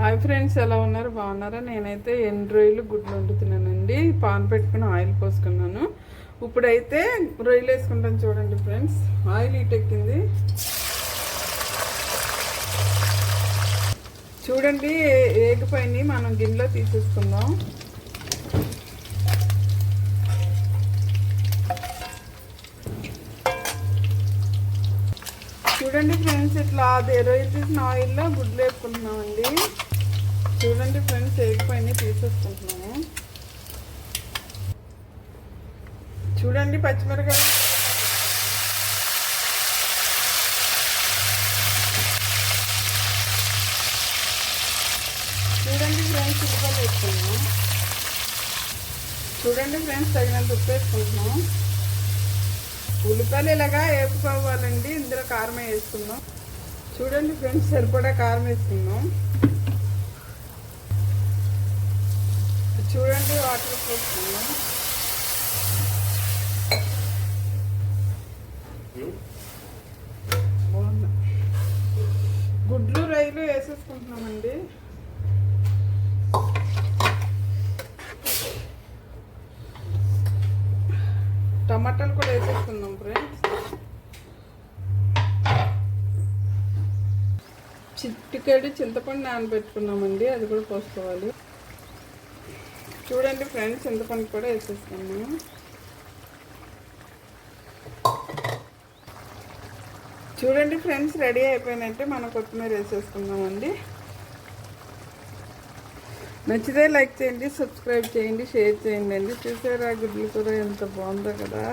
Hi friends ఎలా ఉన్నారు? బాగున్నారా? నేనైతే ఎన్ని రొయ్యలు గుడ్లు వండుతున్నానండి. పాన్ పెట్టుకుని ఆయిల్ పోసుకున్నాను. ఇప్పుడైతే రొయ్యలు వేసుకుంటాను చూడండి ఫ్రెండ్స్. ఆయిల్ ఇటెక్కింది చూడండి ఏగిపోయింది మనం గిన్నెలో తీసేసుకుందాం. చూడండి ఫ్రెండ్స్ ఇట్లా అది రొయ్యలు తీసిన ఆయిల్లో గుడ్లు వేసుకుంటున్నామండి చూడండి ఫ్రెండ్స్ ఏగిపోయినాయి తీసేసుకుంటున్నాము చూడండి పచ్చిమిరకాయ చూడండి ఫ్రెండ్స్ ఉల్లిపాయలు వేసుకున్నాం చూడండి ఫ్రెండ్స్ తగినంత ఉప్పు వేసుకుంటున్నాం ఉల్లిపాయలు ఇలాగా వేపుకోవాలండి ఇందులో కారం వేసుకుందాం. చూడండి ఫ్రెండ్స్ సరిపడా కారం వేసుకుందాం చూడండి వాటర్ పోసుకుందాం బాగుంది. గుడ్లు రైలు వేసేసుకుంటున్నామండి. టమాటాలు కూడా వేసేసుకుందాం ఫ్రెండ్స్. చిట్టుకేడు చింతపండు నానబెట్టుకున్నామండి అది కూడా పోసుకోవాలి. చూడండి ఫ్రెండ్స్ చింతపండు కూడా వేసేసుకున్నాము చూడండి ఫ్రెండ్స్ రెడీ అయిపోయినట్టే మనం కొత్తిమీర వేసేసుకుందామండి. నచ్చితే లైక్ చేయండి సబ్స్క్రైబ్ చేయండి షేర్ చేయండి అండి. చూసారా గుడ్లు కూడా ఎంత బాగుందో కదా.